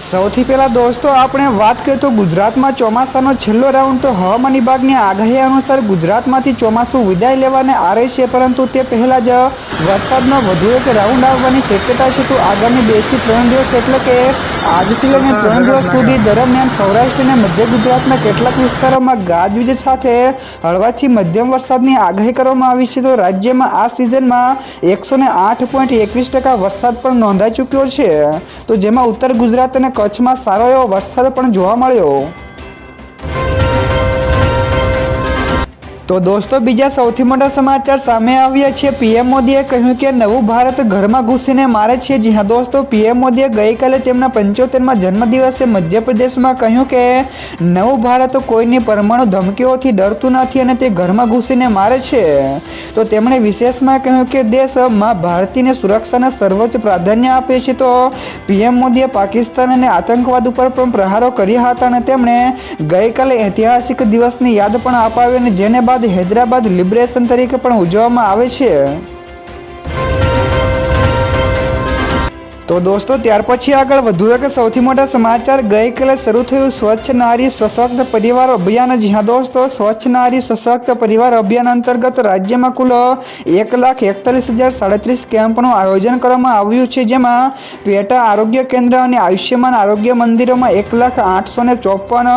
સૌથી પહેલા દોસ્તો, આપણે વાત કરીએ તો ગુજરાતમાં ચોમાસાનો છેલ્લો રાઉન્ડ તો હવામાન વિભાગની આગાહી અનુસાર ગુજરાતમાંથી ચોમાસું વિદાય લેવાને આરે છે, પરંતુ તે પહેલાં જ વરસાદનો વધુ એક રાઉન્ડ આવવાની શક્યતા છે. તો આગામી બેથી ત્રણ દિવસ એટલે કે આજથી લઈને ત્રણ દિવસ સુધી દરમિયાન સૌરાષ્ટ્ર અને મધ્ય ગુજરાતના કેટલાક વિસ્તારોમાં ગાજવીજ સાથે હળવાથી મધ્યમ વરસાદની આગાહી કરવામાં આવી છે. તો રાજ્યમાં આ સિઝનમાં એકસો ને આઠ પોઈન્ટ એકવીસ ટકા વરસાદ પણ નોંધાઈ ચૂક્યો છે. તો જેમાં ઉત્તર ગુજરાત અને કચ્છમાં સારો એવો વરસાદ પણ જોવા મળ્યો. તો દોસ્તો, બીજા સૌથી મોટા સમાચાર સામે આવ્યા છે. પીએમ મોદીએ કહ્યું કે નવું ભારત ઘરમાં ઘૂસીને મારે છે. જી હા, દોસ્તો, પીએમ મોદીએ ગઈકાલે તેમના પંચોતેરમાં જન્મદિવસે મધ્યપ્રદેશમાં કહ્યું કે નવું ભારત કોઈની પરમાણુ ધમકીઓથી ડરતું નથી અને તે ઘરમાં ઘૂસીને મારે છે. તો તેમણે વિશેષમાં કહ્યું કે દેશમાં ભારતીયને સુરક્ષાને સર્વોચ્ચ પ્રાધાન્ય આપે છે. તો પીએમ મોદીએ પાકિસ્તાન અને આતંકવાદ ઉપર પણ પ્રહારો કર્યા હતા અને તેમણે ગઈકાલે ઐતિહાસિક દિવસની યાદ પણ અપાવી અને જેને બાદ હૈદરાબાદ લિબરેશન તરીકે પણ ઉજવવામાં આવે છે. તો દોસ્તો, ત્યાર પછી આગળ વધુ એક સૌથી મોટા સમાચાર. ગઈકાલે શરૂ થયું સ્વચ્છ નારી સશક્ત પરિવાર અભિયાન. જી હા દોસ્તો, સ્વચ્છ નારી સશક્ત પરિવાર અભિયાન અંતર્ગત રાજ્યમાં કુલ એક લાખ એકતાલીસ હજાર સાડત્રીસ કેમ્પનું આયોજન કરવામાં આવ્યું છે. જેમાં પેટા આરોગ્ય કેન્દ્ર અને આયુષ્યમાન આરોગ્ય મંદિરોમાં એક લાખ આઠસો ને ચોપન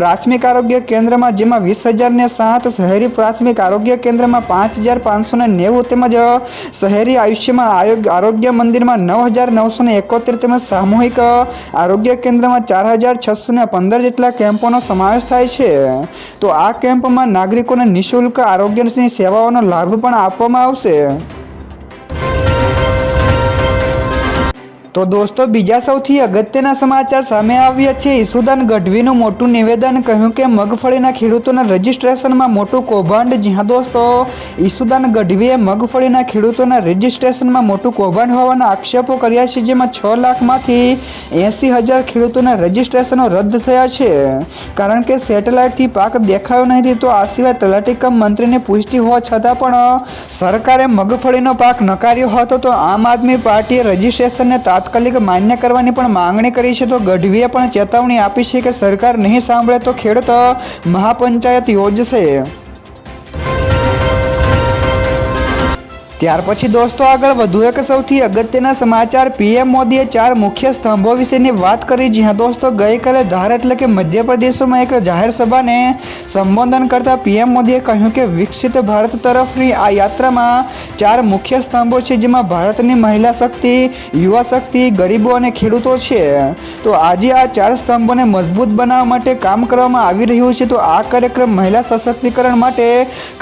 પ્રાથમિક આરોગ્ય કેન્દ્રમાં, જેમાં વીસ હજાર ને સાત શહેરી પ્રાથમિક આરોગ્ય કેન્દ્રમાં, પાંચ હજાર પાંચસો ને નેવું તેમજ શહેરી આયુષ્યમાન આરોગ્ય મંદિરમાં નવ હજાર નવસો ને એકોતેર તેમજ સામૂહિક આરોગ્ય કેન્દ્રમાં ચાર હજાર છસો ને પંદર જેટલા કેમ્પોનો સમાવેશ થાય છે. તો આ કેમ્પમાં નાગરિકોને નિઃશુલ્ક આરોગ્યની સેવાઓનો લાભ પણ આપવામાં આવશે. તો દોસ્તો, બીજા સૌથી અગત્યના સમાચાર સામે આવ્યા છે. ઈસુદાન ગઢવીનું મોટું નિવેદન કહ્યું કે, મગફળીના ખેડૂતોના રજિસ્ટ્રેશનમાં મોટું કૌભાંડ. જ્યાં દોસ્તો, ઈસુદાન ગઢવીએ મગફળીના ખેડૂતોના રજિસ્ટ્રેશનમાં મોટું કૌભાંડ હોવાના આક્ષેપો કર્યા છે, જેમાં છ લાખમાંથી એંસી હજાર ખેડૂતોના રજિસ્ટ્રેશનો રદ થયા છે. કારણ કે સેટેલાઇટથી પાક દેખાયો નથી તો આ સિવાય તલાટી કમ મંત્રીની પુષ્ટિ હોવા છતાં પણ સરકારે મગફળીનો પાક નકાર્યો હતો, તો આમ આદમી પાર્ટીએ રજિસ્ટ્રેશનને તાત્કાલિક માન્ય કરવાની પણ માંગણી કરી છે, તો ગઢવીએ પણ ચેતવણી આપી છે કે સરકાર નહીં સાંભળે તો ખેડૂત મહાપંચાયત યોજશે. ત્યાર પછી દોસ્તો આગળ વધુ એક સૌથી અગત્યના સમાચાર. પીએમ મોદીએ ચાર મુખ્ય સ્તંભો વિશેની વાત કરી, જ્યાં દોસ્તો ગઈકાલે ધાર એટલે કે મધ્યપ્રદેશમાં એક જાહેર સભાને સંબોધન કરતા પીએમ મોદીએ કહ્યું કે વિકસિત ભારત તરફની આ યાત્રામાં ચાર મુખ્ય સ્તંભો છે, જેમાં ભારતની મહિલા શક્તિ, યુવા શક્તિ, ગરીબો અને ખેડૂતો છે. તો આજે આ ચાર સ્તંભોને મજબૂત બનાવવા માટે કામ કરવામાં આવી રહ્યું છે, તો આ કાર્યક્રમ મહિલા સશક્તિકરણ માટે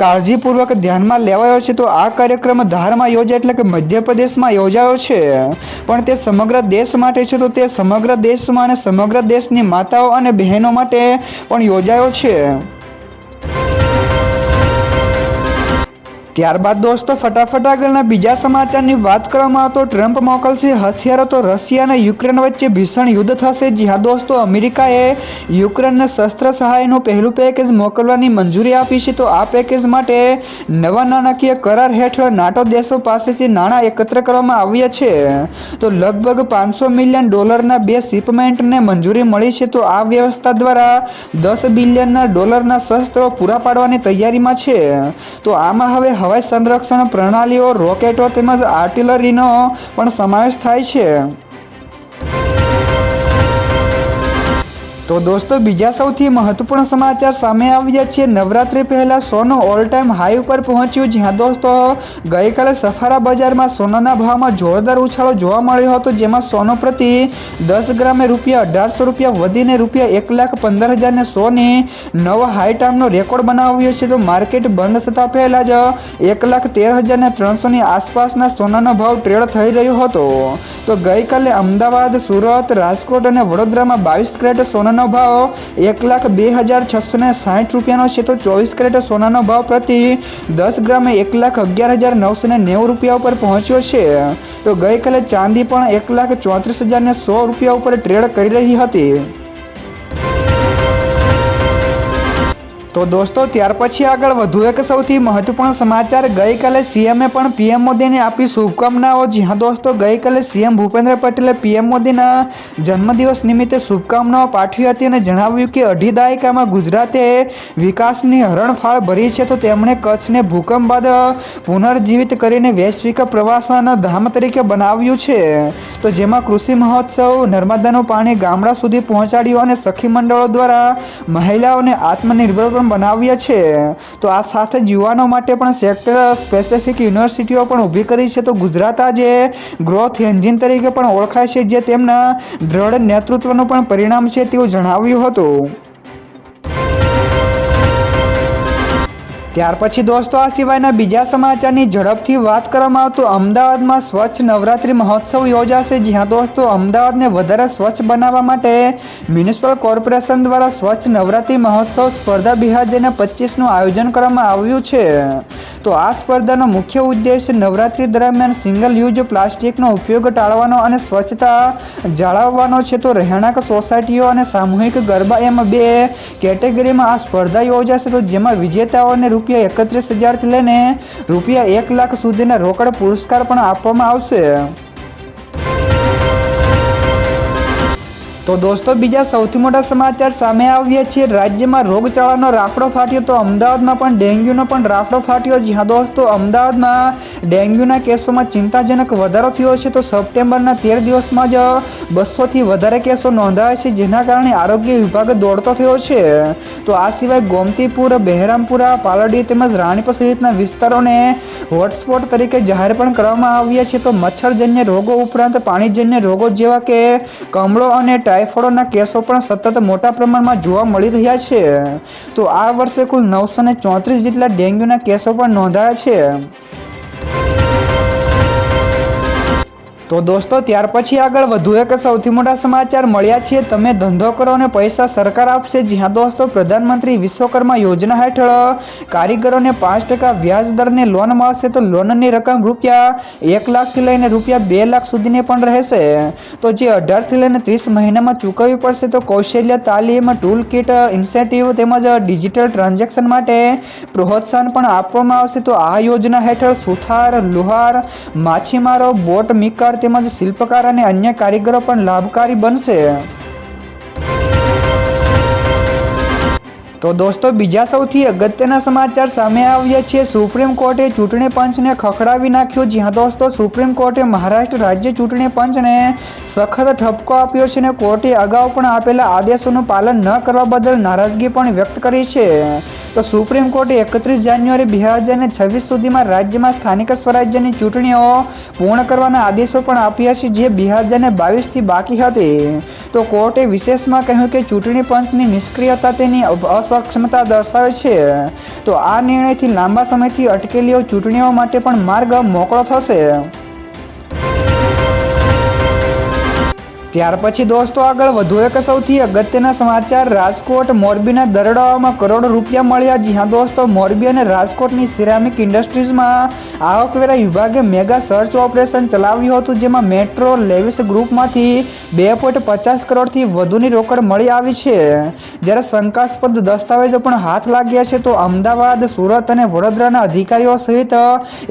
કાળજીપૂર્વક ધ્યાનમાં લેવાયો છે, તો આ કાર્યક્રમ ધારમાં યોજાય એટલે કે મધ્યપ્રદેશમાં યોજાયો છે. પણ તે સમગ્ર દેશ માટે છે તો તે સમગ્ર દેશમાં અને સમગ્ર દેશની માતાઓ અને બહેનો માટે પણ યોજાયો છે. ત્યારબાદ દોસ્તો, ફટાફટ આગળના બીજા સમાચારની વાત કરવામાં તો ટ્રમ્પ મોકલશે હથિયારો તો રશિયા અને યુક્રેન વચ્ચે ભીષણ યુદ્ધ થશે. જ્યાં દોસ્તો, અમેરિકાએ યુક્રેનને શસ્ત્ર સહાયનું પહેલું પેકેજ મોકલવાની મંજૂરી આપી છે. તો આ પેકેજ માટે નવા નાણાકીય કરાર હેઠળ નાટો દેશો પાસેથી નાણાં એકત્ર કરવામાં આવ્યા છે. તો લગભગ પાંચસો મિલિયન ડોલરના બે શિપમેન્ટને મંજૂરી મળી છે. તો આ વ્યવસ્થા દ્વારા દસ બિલિયનના ડોલરના શસ્ત્રો પૂરા પાડવાની તૈયારીમાં છે. તો આમાં હવે હવાઈ સંરક્ષણ પ્રણાલીઓ રોકેટો તેમજ આર્ટિલરીનો પણ સમાવેશ થાય છે. તો દોસ્તો, બીજા સૌથી મહત્વપૂર્ણ સમાચાર સામે આવ્યા છે. નવરાત્રી પહેલાં સોનું ઓલ ટાઈમ હાઈ ઉપર પહોંચ્યું, જ્યાં દોસ્તો ગઈકાલે સફારા બજારમાં સોનાના ભાવમાં જોરદાર ઉછાળો જોવા મળ્યો હતો, જેમાં સોનું પ્રતિ દસ ગ્રામે રૂપિયા અઢારસો રૂપિયા વધીને રૂપિયા એક લાખ પંદર હજારને સોની નવો હાઈ ટાઈમનો રેકોર્ડ બનાવ્યો છે. તો માર્કેટ બંધ થતાં પહેલાં જ એક લાખ તેર હજારને ત્રણસોની આસપાસના સોનાનો ભાવ ટ્રેડ થઈ રહ્યો હતો. તો ગઈકાલે અમદાવાદ, સુરત, રાજકોટ અને વડોદરામાં બાવીસ ક્રેટ સોના સોનાનો ભાવ એક લાખ બે હજાર છસો ને સાઠ રૂપિયાનો છે. તો ચોવીસ કેરેટ સોનાનો ભાવ પ્રતિ દસ ગ્રામે એક લાખ અગિયાર હજાર નવસો ને નેવું રૂપિયા ઉપર પહોંચ્યો છે. તો ગઈકાલે ચાંદી પણ એક લાખ ચોત્રીસ હજાર ને સો રૂપિયા ઉપર ટ્રેડ કરી રહી હતી. તો દોસ્તો, ત્યાર પછી આગળ વધુ એક સૌથી મહત્વપૂર્ણ સમાચાર ગઈકાલે સીએમએ પણ પીએમ મોદીને આપી શુભકામનાઓ. જ્યાં દોસ્તો, ગઈકાલે સીએમ ભૂપેન્દ્ર પટેલે પીએમ મોદીના જન્મદિવસ નિમિત્તે શુભકામનાઓ પાઠવી હતી અને જણાવ્યું કે અઢી દાયકામાં ગુજરાતે વિકાસની હરણફાળ ભરી છે. તો તેમણે કચ્છને ભૂકંપ બાદ પુનર્જીવિત કરીને વૈશ્વિક પ્રવાસન ધામ તરીકે બનાવ્યું છે. તો જેમાં કૃષિ મહોત્સવ, નર્મદાનું પાણી ગામડા સુધી પહોંચાડ્યું અને સખી મંડળો દ્વારા મહિલાઓને આત્મનિર્ભર પણ બનાવ્યા છે તો આ સાથે જ યુવાનો માટે પણ સેક્ટર સ્પેસિફિક યુનિવર્સિટીઓ પણ ઊભી કરી છે. તો ગુજરાત આજે ગ્રોથ એન્જિન તરીકે પણ ઓળખાય છે, જે તેમના દ્રઢ નેતૃત્વનું પણ પરિણામ છે તેવું જણાવ્યું હતું. ત્યાર પછી દોસ્તો, આ સિવાયના બીજા સમાચારની ઝડપથી વાત કરવામાં આવતું અમદાવાદમાં સ્વચ્છ નવરાત્રિ મહોત્સવ યોજાશે, જ્યાં દોસ્તો અમદાવાદને વધારે સ્વચ્છ બનાવવા માટે મ્યુનિસિપલ કોર્પોરેશન દ્વારા સ્વચ્છ નવરાત્રિ મહોત્સવ સ્પર્ધા બે હજાર પચીસનું આયોજન કરવામાં આવ્યું છે. તો આ સ્પર્ધાનો મુખ્ય ઉદ્દેશ નવરાત્રિ દરમિયાન સિંગલ યુઝ પ્લાસ્ટિકનો ઉપયોગ ટાળવાનો અને સ્વચ્છતા જાળવવાનો છે. તો રહેણાંક સોસાયટીઓ અને સામૂહિક ગરબા એમ બે કેટેગરીમાં આ સ્પર્ધા યોજાશે. તો જેમાં વિજેતાઓને રૂપિયા એકત્રીસ હજારથી લઈને રૂપિયા એક લાખ સુધીના રોકડ પુરસ્કાર પણ આપવામાં આવશે. તો દોસ્તો, બીજા સૌથી મોટા સમાચાર સામે આવ્યા છે. રાજ્યમાં રોગચાળાનો રાફડો ફાટ્યો તો અમદાવાદમાં પણ ડેન્ગ્યુનો પણ રાફડો ફાટ્યો. જ્યાં દોસ્તો, અમદાવાદમાં ડેન્ગ્યુના કેસોમાં ચિંતાજનક વધારો થયો છે. તો સપ્ટેમ્બરના તેર દિવસમાં જ બસોથી વધારે કેસો નોંધાયા છે, જેના કારણે આરોગ્ય વિભાગ દોડતો થયો છે. તો આ સિવાય ગોમતીપુર, બહેરામપુરા, પાલડી તેમજ રાણીપ સહિતના વિસ્તારોને હોટસ્પોટ તરીકે જાહેર પણ કરવામાં આવ્યા છે. તો મચ્છરજન્ય રોગો ઉપરાંત પાણીજન્ય રોગો જેવા કે કમળો અને ટાઇફોઇડના કેસો પણ સતત મોટા પ્રમાણમાં જોવા મળી રહ્યા છે. તો આ વર્ષે કુલ નવસો ચોત્રીસ જેટલા ડેન્ગ્યુના કેસો પણ નોંધાયા છે. તો દોસ્તો, ત્યાર પછી આગળ વધુ એક સૌથી મોટા સમાચાર મળ્યા છે. તમે ધંધો કરો અને પૈસા સરકાર આપશે. જ્યાં દોસ્તો, પ્રધાનમંત્રી વિશ્વકર્મા યોજના હેઠળ કારીગરોને પાંચ ટકા વ્યાજ દરને લોન મળશે તો લોનની રકમ રૂપિયા એક લાખથી લઈને રૂપિયા બે લાખ સુધીની પણ રહેશે. તો જે અઢારથી લઈને ત્રીસ મહિનામાં ચૂકવવી પડશે તો કૌશલ્ય તાલીમ ટૂલ કિટ ઇન્સેન્ટિવ તેમજ ડિજિટલ ટ્રાન્ઝેક્શન માટે પ્રોત્સાહન પણ આપવામાં આવશે. તો આ યોજના હેઠળ સુથાર, લુહાર, માછીમારો, બોટ, મિકાર તેમજ શિલ્પકાર અને અન્ય કારીગરો પણ લાભકારી બનશે. તો દોસ્તો, બીજા સૌથી અગત્યના સમાચાર સામે આવ્યા છે. સુપ્રીમ કોર્ટે ચૂંટણી પંચને ખખડાવી નાખ્યો. જ્યાં દોસ્તો, સુપ્રીમ કોર્ટે મહારાષ્ટ્ર રાજ્ય ચૂંટણી પંચને સખત ઠપકો આપ્યો છે અને કોર્ટે અગાઉ પણ આપેલા આદેશોનું પાલન ન કરવા બદલ નારાજગી પણ વ્યક્ત કરી છે. તો સુપ્રીમ કોર્ટે એકત્રીસ જાન્યુઆરી બે હજાર ને છવ્વીસ સુધીમાં રાજ્યમાં સ્થાનિક સ્વરાજ્યની ચૂંટણીઓ પૂર્ણ કરવાના આદેશો પણ આપ્યા છે જે બે હજાર ને બાવીસથી બાકી હતી. તો કોર્ટે વિશેષમાં કહ્યું કે ચૂંટણી પંચની નિષ્ક્રિયતા તેની અસક્ષમતા દર્શાવે છે. તો આ નિર્ણયથી લાંબા સમયથી અટકેલીઓ ચૂંટણીઓ માટે પણ માર્ગ મોકળો થશે. ત્યાર પછી દોસ્તો આગળ વધુ એક સૌથી અગત્યના સમાચાર. રાજકોટ મોરબીના દરડાઓમાં કરોડો રૂપિયા મળ્યા. જ્યાં દોસ્તો, મોરબી અને રાજકોટની સિરામિક ઇન્ડસ્ટ્રીઝમાં આવકવેરા વિભાગે મેગા સર્ચ ઓપરેશન ચલાવ્યું હતું, જેમાં મેટ્રો, લેવિસ ગ્રુપમાંથી બે પોઈન્ટ પચાસ કરોડથી વધુની રોકડ મળી આવી છે. જ્યારે શંકાસ્પદ દસ્તાવેજો પણ હાથ લાગ્યા છે, તો અમદાવાદ, સુરત અને વડોદરાના અધિકારીઓ સહિત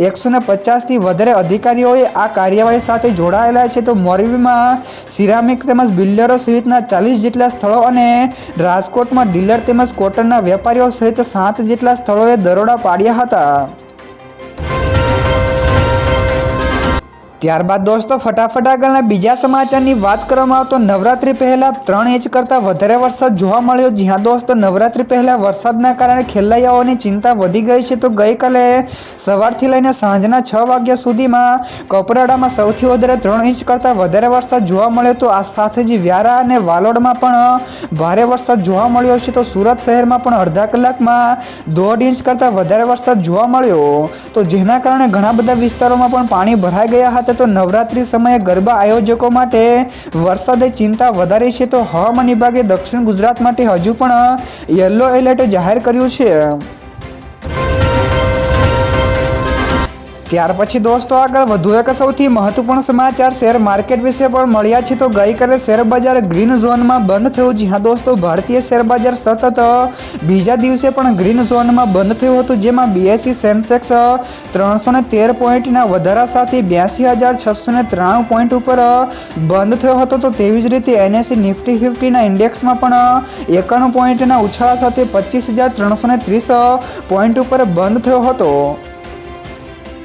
એકસો ને પચાસથી વધારે અધિકારીઓએ આ કાર્યવાહી સાથે જોડાયેલા છે. તો મોરબીમાં સિરામિક તેમજ બિલ્ડરો સહિતના ચાલીસ જેટલા સ્થળો અને રાજકોટમાં ડીલર તેમજ કોટનના વેપારીઓ સહિત સાત જેટલા સ્થળોએ દરોડા પાડ્યા હતા. ત્યારબાદ દોસ્તો, ફટાફટ આગળના બીજા સમાચારની વાત કરવામાં આવે તો નવરાત્રી પહેલા ત્રણ ઇંચ કરતાં વધારે વરસાદ જોવા મળ્યો. જ્યાં દોસ્તો, નવરાત્રી પહેલા વરસાદના કારણે ખેલૈયાઓની ચિંતા વધી ગઈ છે. તો ગઈકાલે સવારથી લઈને સાંજના છ વાગ્યા સુધીમાં કપરાડામાં સૌથી વધારે ત્રણ ઇંચ કરતાં વધારે વરસાદ જોવા મળ્યો. તો આ સાથે જ વ્યારા અને વાલોડમાં પણ ભારે વરસાદ જોવા મળ્યો છે. તો સુરત શહેરમાં પણ અડધા કલાકમાં દોઢ ઇંચ કરતાં વધારે વરસાદ જોવા મળ્યો. તો જેના કારણે ઘણા બધા વિસ્તારોમાં પણ પાણી ભરાઈ ગયા હતા. સાથે તો નવરાત્રી સમયે ગરબા આયોજકો માટે વરસાદે ચિંતા વધારી છે. તો હવામાન વિભાગે દક્ષિણ ગુજરાત માટે હજુ પણ યલો એલર્ટ જાહેર કર્યું છે. ત્યાર પછી દોસ્તો આગળ વધુ એક સૌથી મહત્વપૂર્ણ સમાચાર શેર માર્કેટ વિશે પણ મળ્યા છે. તો ગઈકાલે શેર બજાર ગ્રીન ઝોનમાં બંધ થયું. જી હા દોસ્તો, ભારતીય શેર બજાર સતત બીજા દિવસે પણ ગ્રીન ઝોનમાં બંધ થયું હતું, જેમાં બીએસસી સેન્સેક્સ ત્રણસો ને તેર પોઈન્ટના વધારા સાથે બ્યાસી હજાર છસો ને ત્રાણું પોઈન્ટ ઉપર બંધ થયો હતો. તો તેવી જ રીતે એનએસસી નિફ્ટી ફિફ્ટીના ઇન્ડેક્સમાં પણ એકાણું પોઈન્ટના ઉછાળા સાથે પચીસ હજાર ત્રણસો ને ત્રીસ પોઈન્ટ ઉપર બંધ થયો હતો.